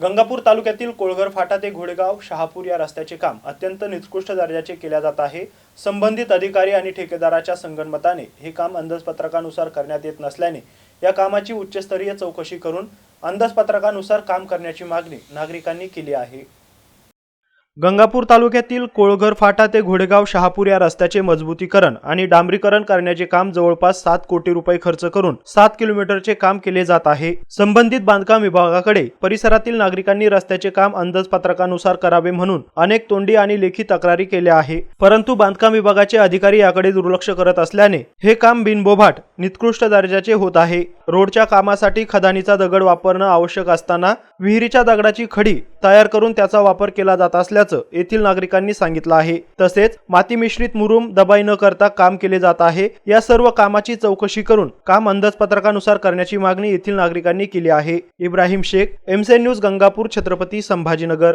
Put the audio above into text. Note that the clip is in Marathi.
गंगापूर तालुक्यातील कोळघर फाटा ते घोडेगाव शहापूर या रस्त्याचे काम अत्यंत निकृष्ट दर्जाचे केल्या जात आहे. संबंधित अधिकारी आणि ठेकेदाराच्या संगणमताने हे काम अंदाजपत्रकानुसार करण्यात येत नसल्याने या कामाची उच्चस्तरीय चौकशी करून अंदाजपत्रकानुसार काम करण्याची मागणी नागरिकांनी केली आहे. गंगापूर तालुक्यातील कोळघर फाटा ते घोडेगाव शहापूर या रस्त्याचे मजबूतीकरण आणि डांबरीकरण करण्याचे काम जवळपास सात कोटी रुपये खर्च करून सात किलोमीटरचे काम केले जात आहे. संबंधित बांधकाम विभागाकडे परिसरातील नागरिकांनी रस्त्याचे काम अंदाजपत्रकानुसार करावे म्हणून अनेक तोंडी आणि लेखी तक्रारी केल्या आहे. परंतु बांधकाम विभागाचे अधिकारी याकडे दुर्लक्ष करत असल्याने हे काम बिनबोभाट निकृष्ट दर्जाचे होत आहे. रोडच्या कामासाठी खदानीचा दगड वापरणं आवश्यक असताना विहिरीच्या दगडाची खडी तयार करून त्याचा वापर केला जात असल्याचं येथील नागरिकांनी सांगितलं आहे. तसेच माती मिश्रित मुरुम दबाई न करता काम केले जात आहे. या सर्व कामाची चौकशी करून काम अंदाजपत्रकानुसार करण्याची मागणी येथील नागरिकांनी केली आहे. इब्राहिम शेख एमसेन न्यूज गंगापूर छत्रपती संभाजीनगर.